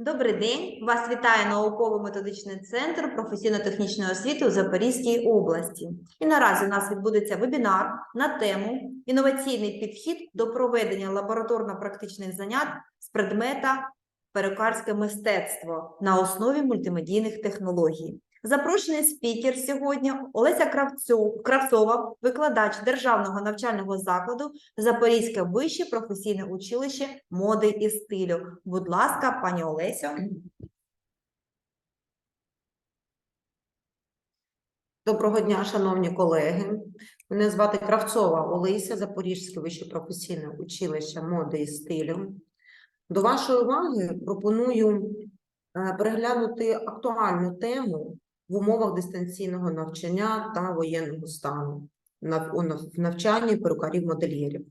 Добрий день! Вас вітає науково-методичний центр професійно-технічної освіти у Запорізькій області. І наразі у нас відбудеться вебінар на тему інноваційний підхід до проведення лабораторно-практичних занять з предмета перукарське мистецтво на основі мультимедійних технологій. Запрошений спікер сьогодні Олеся Кравцова, викладач Державного навчального закладу Запорізьке вище професійне училище моди і стилю. Будь ласка, пані Олесю. Доброго дня, шановні колеги. Мене звати Кравцова Олеся, Запорізьке вище професійне училище моди і стилю. До вашої уваги пропоную е, переглянути актуальну тему в умовах дистанційного навчання та воєнного стану в навчанні перукарів-модельєрів.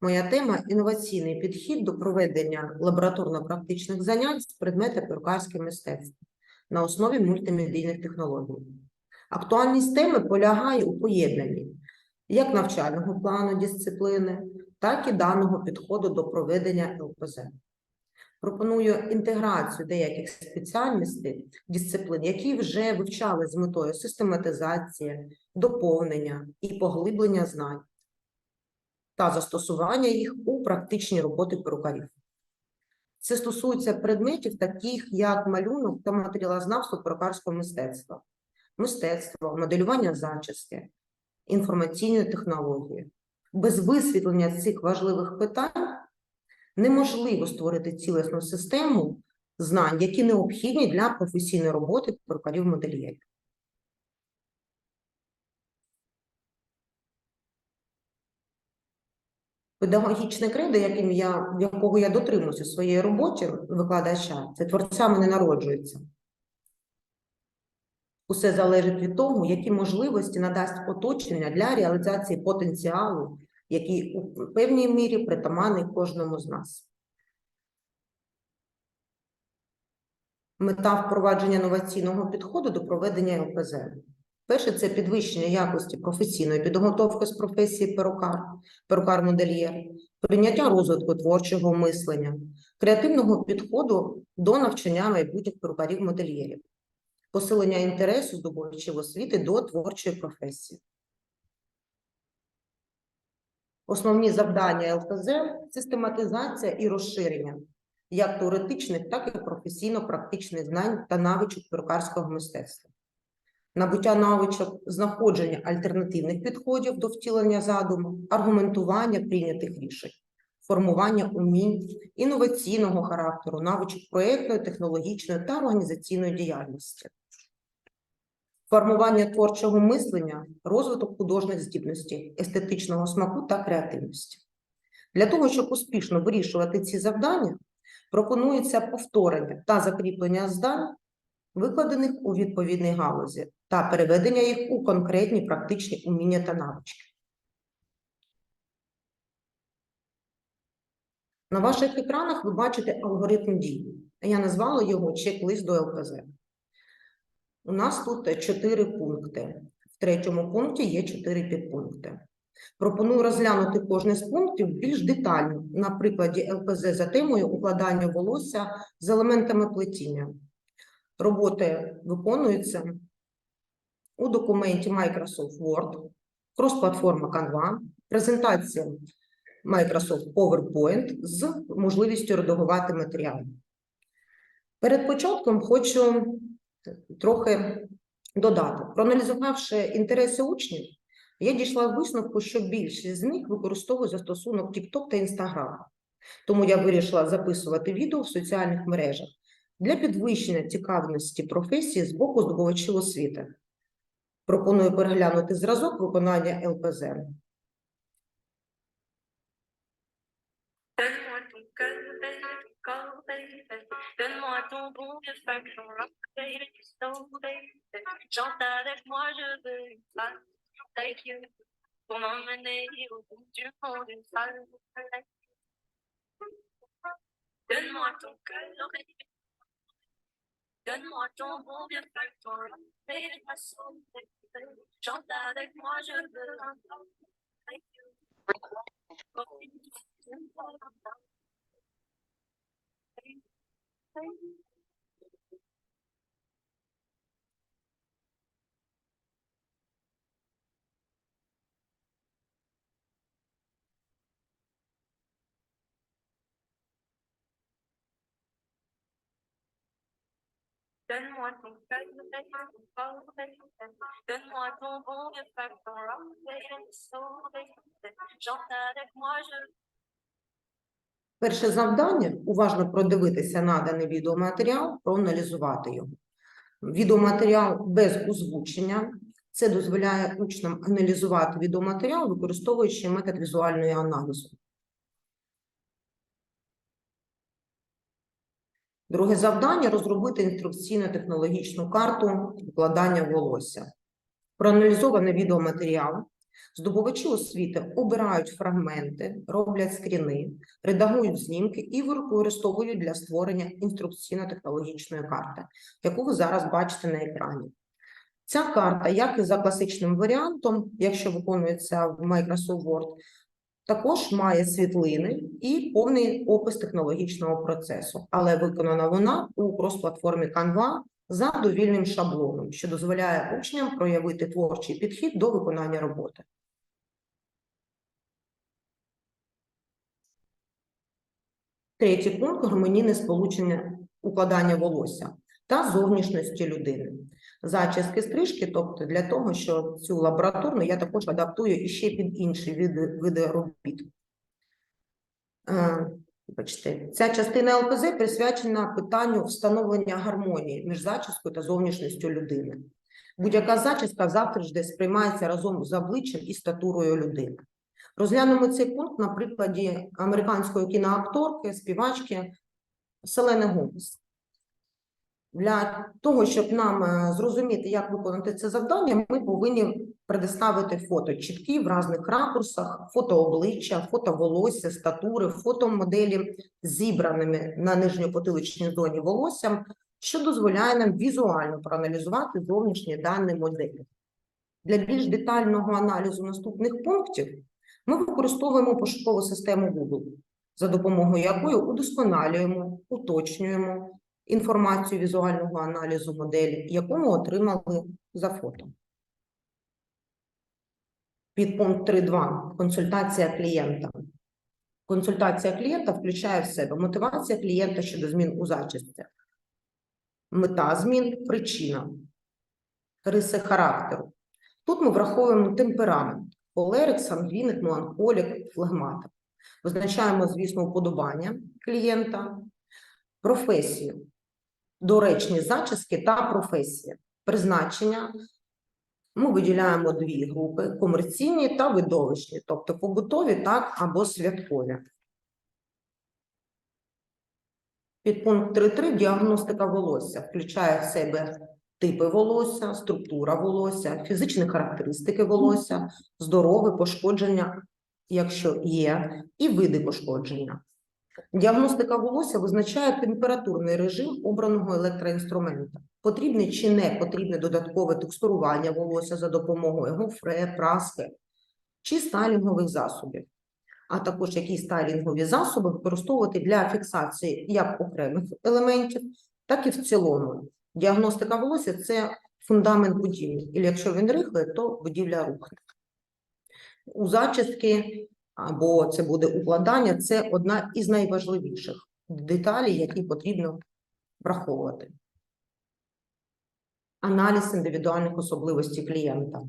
Моя тема інноваційний підхід до проведення лабораторно-практичних занять з предмета перукарське мистецтво на основі мультимедійних технологій. Актуальність теми полягає у поєднанні як навчального плану дисципліни, так і даного підходу до проведення ЛПЗ. Пропоную інтеграцію деяких спеціальностей дисциплін, які вже вивчали з метою систематизації, доповнення і поглиблення знань та застосування їх у практичній роботи перукарів. Це стосується предметів, таких як малюнок та матеріалознавство перукарського мистецтва мистецтво, моделювання зачіски, інформаційні технології. Без висвітлення цих важливих питань неможливо створити цілісну систему знань, які необхідні для професійної роботи перукарів-модельєрів. Педагогічне кредо, яким я, якого я дотримуюся у своїй роботі викладача, це творцями не народжується. Усе залежить від того, які можливості надасть оточення для реалізації потенціалу, який у певній мірі притаманний кожному з нас. Мета впровадження інноваційного підходу до проведення ЛПЗ. Перше це підвищення якості професійної підготовки з професії перукар, перукар-модельєр, прийняття розвитку творчого мислення, креативного підходу до навчання майбутніх перукарів-модельєрів посилення інтересу здобувачів освіти до творчої професії. Основні завдання ЛКЗ – систематизація і розширення як теоретичних, так і професійно-практичних знань та навичок перукарського мистецтва. Набуття навичок знаходження альтернативних підходів до втілення задуму, аргументування прийнятих рішень, формування умінь, інноваційного характеру, навичок проєктної, технологічної та організаційної діяльності формування творчого мислення, розвиток художніх здібностей, естетичного смаку та креативності. Для того, щоб успішно вирішувати ці завдання, пропонується повторення та закріплення здань, викладених у відповідній галузі, та переведення їх у конкретні практичні уміння та навички. На ваших екранах ви бачите алгоритм дій. Я назвала його чек-лист до ЛКЗ. У нас тут чотири пункти. В третьому пункті є чотири підпункти. Пропоную розглянути кожний з пунктів більш детально на прикладі ЛПЗ за темою укладання волосся з елементами плетіння. Роботи виконуються у документі Microsoft Word, крос-платформа Canva, презентація Microsoft PowerPoint з можливістю редагувати матеріали. Перед початком хочу трохи додати. Проаналізувавши інтереси учнів, я дійшла висновку, що більшість з них використовує застосунок TikTok та Instagram. Тому я вирішила записувати відео в соціальних мережах для підвищення цікавності професії з боку здобувачів освіти. Пропоную переглянути зразок виконання ЛПЗ. Chante avec moi, je veux une femme avec pour m'emmener au bout du monde, une femme Donne-moi ton cœur, Donne-moi ton bon vieux. Chante avec moi, je veux un temps avec. Rock, baby, soul, baby. Chante avec moi, je Перше завдання уважно продивитися наданий відеоматеріал, проаналізувати його. Відеоматеріал без озвучення. Це дозволяє учням аналізувати відеоматеріал, використовуючи метод візуальної аналізу. Друге завдання розробити інструкційно-технологічну карту викладання волосся. Проаналізований відеоматеріал. Здобувачі освіти обирають фрагменти, роблять скріни, редагують знімки і використовують для створення інструкційно-технологічної карти, яку ви зараз бачите на екрані. Ця карта, як і за класичним варіантом, якщо виконується в Microsoft Word, також має світлини і повний опис технологічного процесу, але виконана вона у крос-платформі Canva за довільним шаблоном, що дозволяє учням проявити творчий підхід до виконання роботи. Третій пункт гармонійне сполучення укладання волосся та зовнішності людини. Зачіски стрижки, тобто для того, що цю лабораторну я також адаптую іще під інші види, види робіт. Е, Бачите, ця частина ЛПЗ присвячена питанню встановлення гармонії між зачіскою та зовнішністю людини. Будь-яка зачіска завжди сприймається разом з обличчям і статурою людини. Розглянемо цей пункт на прикладі американської кіноакторки, співачки Селени Гомес. Для того, щоб нам е, зрозуміти, як виконати це завдання, ми повинні предоставити фото чіткі в різних ракурсах, фото обличчя, фото волосся, статури, фото моделі зібраними на нижньопотиличній зоні волоссям, що дозволяє нам візуально проаналізувати зовнішні дані моделі. Для більш детального аналізу наступних пунктів ми використовуємо пошукову систему Google, за допомогою якої удосконалюємо, уточнюємо інформацію візуального аналізу моделі, яку ми отримали за фото. Підпункт 3.2. Консультація клієнта. Консультація клієнта включає в себе мотивація клієнта щодо змін у зачісті, мета змін, причина, риси характеру. Тут ми враховуємо темперамент, холерик, сангвіник, меланхолік, флегматик. Визначаємо, звісно, уподобання клієнта, професію, доречні зачіски та професія. Призначення ми виділяємо дві групи: комерційні та видовищні, тобто побутові так або святкові. Підпункт 3.3 діагностика волосся включає в себе типи волосся, структура волосся, фізичні характеристики волосся, здорове пошкодження, якщо є, і види пошкодження. Діагностика волосся визначає температурний режим обраного електроінструмента. Потрібне чи не потрібне додаткове текстурування волосся за допомогою гофре, праски чи стайлінгових засобів, а також які стайлінгові засоби використовувати для фіксації як окремих елементів, так і в цілому. Діагностика волосся це фундамент будівлі, і якщо він рихлий, то будівля рухне. У зачістки або це буде укладання, це одна із найважливіших деталей, які потрібно враховувати. Аналіз індивідуальних особливостей клієнта.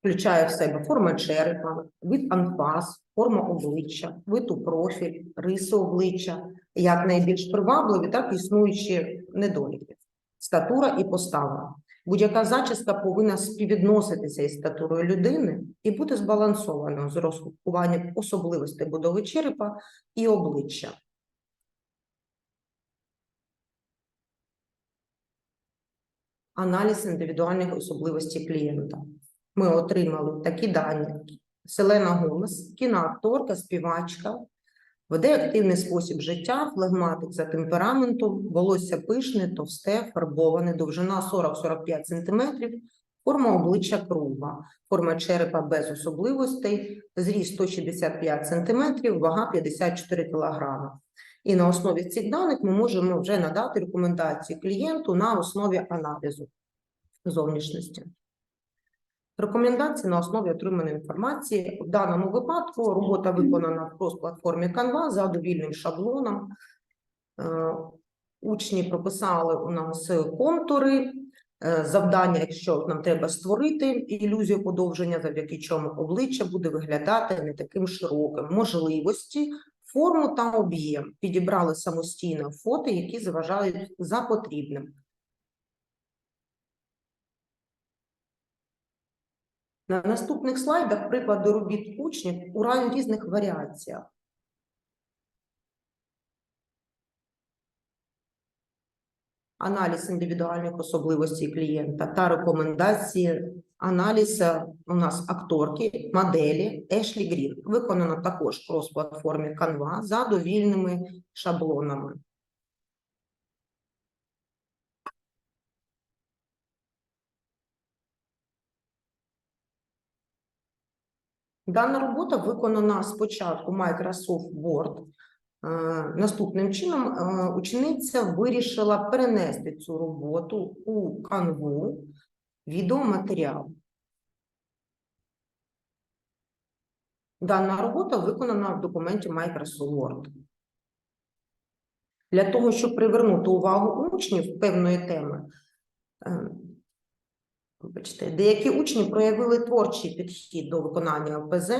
Включає в себе форма черепа, вид анфас, форма обличчя, вид у профіль, риси обличчя, як найбільш привабливі, так існуючі недоліки, статура і постава. Будь-яка зачіска повинна співвідноситися із статурою людини і бути збалансованою з розрахуванням особливостей будови черепа і обличчя. Аналіз індивідуальних особливостей клієнта. Ми отримали такі дані: Селена Гомес, кіноакторка, співачка, веде активний спосіб життя, флегматик за темпераментом, волосся пишне, товсте, фарбоване, довжина 40-45 см, форма обличчя кругла, форма черепа без особливостей, зріст 165 см, вага 54 кг. І на основі цих даних ми можемо вже надати рекомендації клієнту на основі аналізу зовнішності. Рекомендації на основі отриманої інформації. В даному випадку робота виконана в крос-платформі Canva за довільним шаблоном. Е, учні прописали у нас контури, е, завдання, якщо нам треба створити ілюзію подовження, завдяки чому обличчя буде виглядати не таким широким. Можливості, форму та об'єм. Підібрали самостійно фото, які заважають за потрібним. На наступних слайдах приклади робіт учнів у різних варіаціях. Аналіз індивідуальних особливостей клієнта та рекомендації. Аналіз е, у нас акторки, моделі Ешлі Грін. Виконано також крос-платформі Canva за довільними шаблонами. Дана робота виконана спочатку Microsoft Word. Е, Наступним чином е, учениця вирішила перенести цю роботу у Canva відеоматеріал. Дана робота виконана в документі Microsoft Word. Для того, щоб привернути увагу учнів певної теми, е, Вибачте, деякі учні проявили творчий підхід до виконання ОПЗ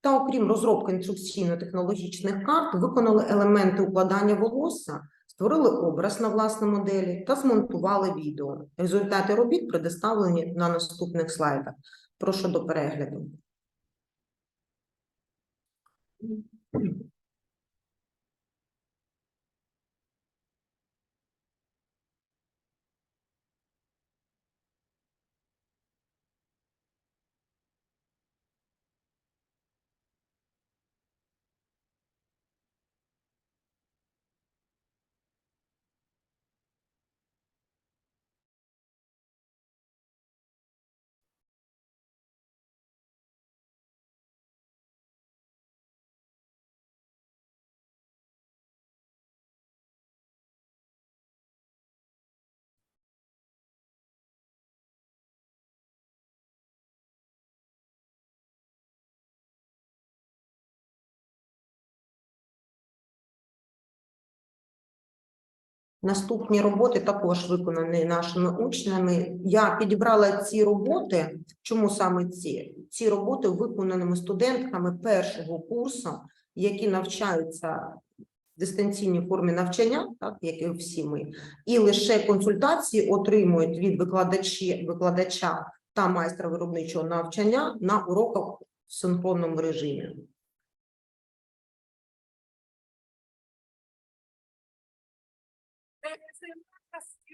та, окрім розробки інструкційно-технологічних карт, виконали елементи укладання волосся, створили образ на власній моделі та змонтували відео. Результати робіт предоставлені на наступних слайдах. Прошу до перегляду. Наступні роботи також виконані нашими учнями. Я підібрала ці роботи. Чому саме ці? Ці роботи виконаними студентками першого курсу, які навчаються в дистанційній формі навчання, так як і всі ми, і лише консультації отримують від викладачі, викладача та майстра виробничого навчання на уроках в синхронному режимі.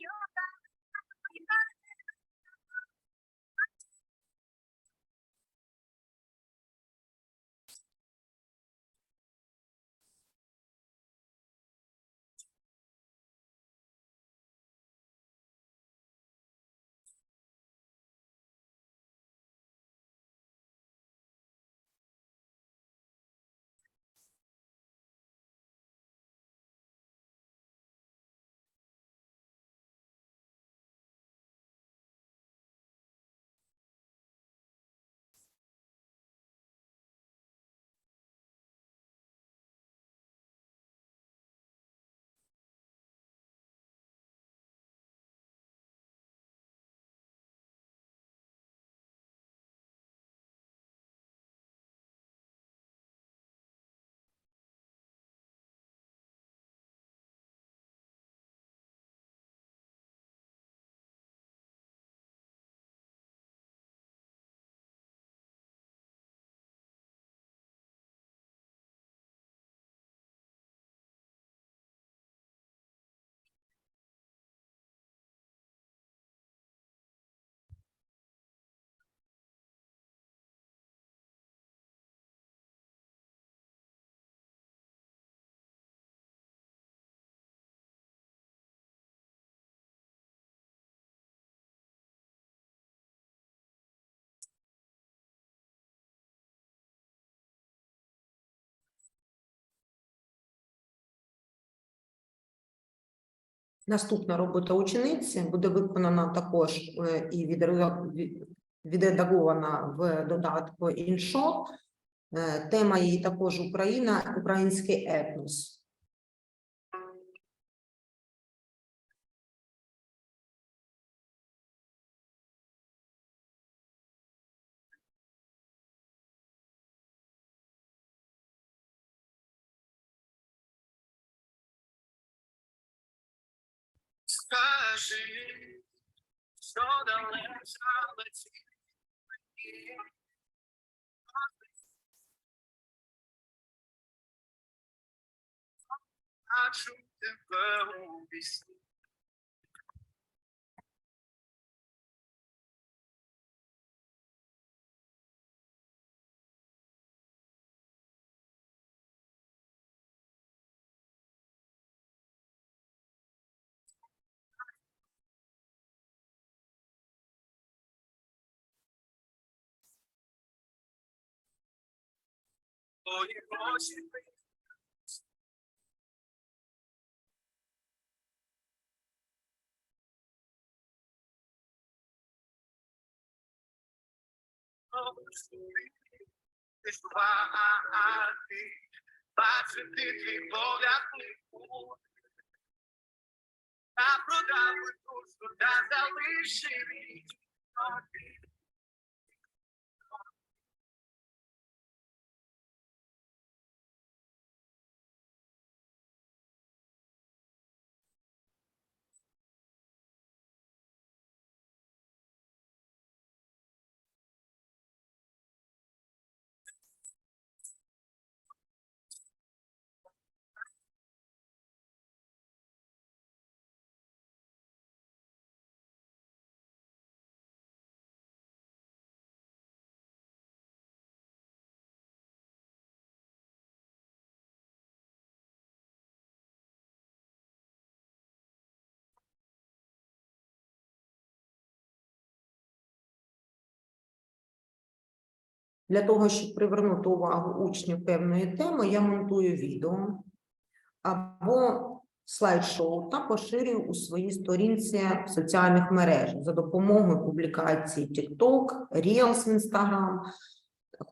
you're Наступна робота учениці буде виконана також е, і відре- відредагована в додатку іншо. Е, Тема її також Україна, український етнос. So the lambs are let's I truth and will be seen. Бачити твій погляд плику. Я продав душу та залишив Для того, щоб привернути увагу учнів певної теми, я монтую відео або слайд-шоу та поширюю у своїй сторінці в соціальних мережах за допомогою публікації TikTok, Reels в Instagram.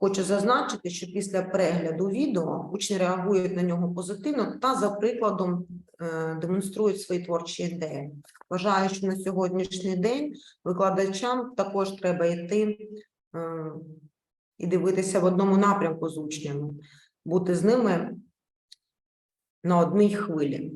Хочу зазначити, що після перегляду відео учні реагують на нього позитивно та за прикладом е, демонструють свої творчі ідеї. Вважаю, що на сьогоднішній день викладачам також треба йти е, і дивитися в одному напрямку з учнями, бути з ними на одній хвилі.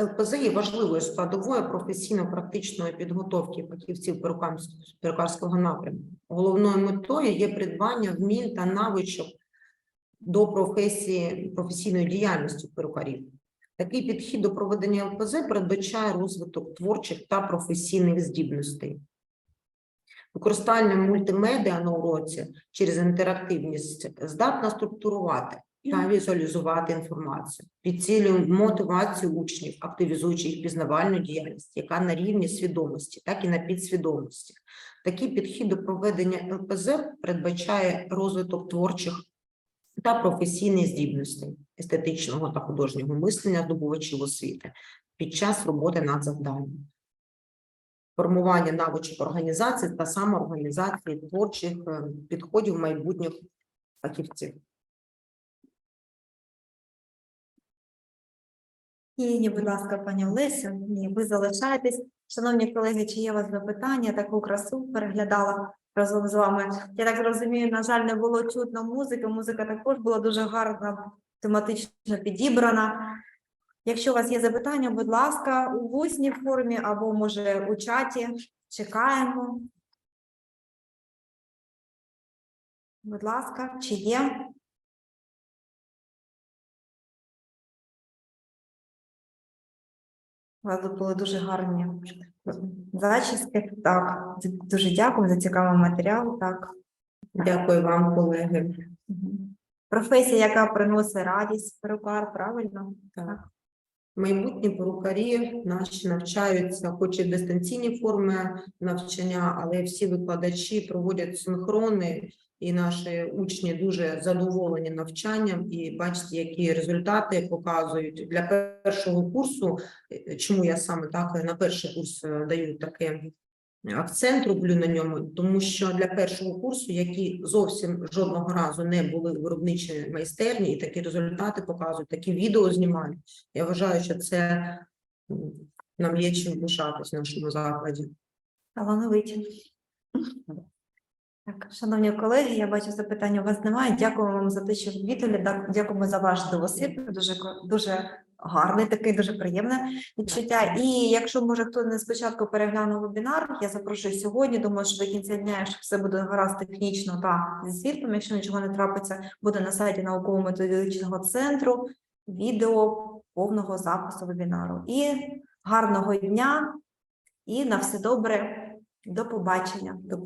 ЛПЗ є важливою складовою професійно-практичної підготовки фахівців перукарського напрямку. Головною метою є придбання вмінь та навичок до професії професійної діяльності перукарів. Такий підхід до проведення ЛПЗ передбачає розвиток творчих та професійних здібностей. Використання мультимедіа на уроці через інтерактивність здатна структурувати та візуалізувати інформацію, підсилює мотивацію учнів, активізуючи їх пізнавальну діяльність, яка на рівні свідомості, так і на підсвідомості. Такий підхід до проведення ЛПЗ передбачає розвиток творчих та професійних здібностей естетичного та художнього мислення здобувачів освіти під час роботи над завданням. Формування навичок організації та самоорганізації творчих е, підходів майбутніх фахівців. Ні, будь ласка, пані Олесю, ні, ви залишаєтесь. Шановні колеги, чи є у вас запитання? Таку красу переглядала разом з вами. Я так розумію, на жаль, не було чутно музики. Музика також була дуже гарна, тематично підібрана. Якщо у вас є запитання, будь ласка, у вусній формі або, може, у чаті. Чекаємо. Будь ласка, чи є? У вас були дуже гарні зачіски. Так, дуже дякую за цікавий матеріал. Так. Дякую вам, колеги. Професія, яка приносить радість, перукар, правильно? Так. Майбутні перукарі наші навчаються, хоч і в дистанційній формі навчання, але всі викладачі проводять синхрони, і наші учні дуже задоволені навчанням. І бачите, які результати показують для першого курсу. е, Чому я саме так на перший курс е, даю таке акцент роблю на ньому, тому що для першого курсу, які зовсім жодного разу не були в виробничій майстерні, і такі результати показують, такі відео знімають. Я вважаю, що це нам є чим пишатись в нашому закладі. Талановиті. Так, шановні колеги, я бачу запитань у вас немає. Дякую вам за те, що відвідали. Дякуємо за ваш досвід. Дуже дуже гарний, такий дуже приємне відчуття. І якщо може хто не спочатку переглянув вебінар, я запрошую сьогодні. Думаю, що до кінця дня, якщо все буде гаразд технічно та зі світлом, якщо нічого не трапиться, буде на сайті науково-методичного центру відео повного запису вебінару. І гарного дня, і на все добре. До побачення. До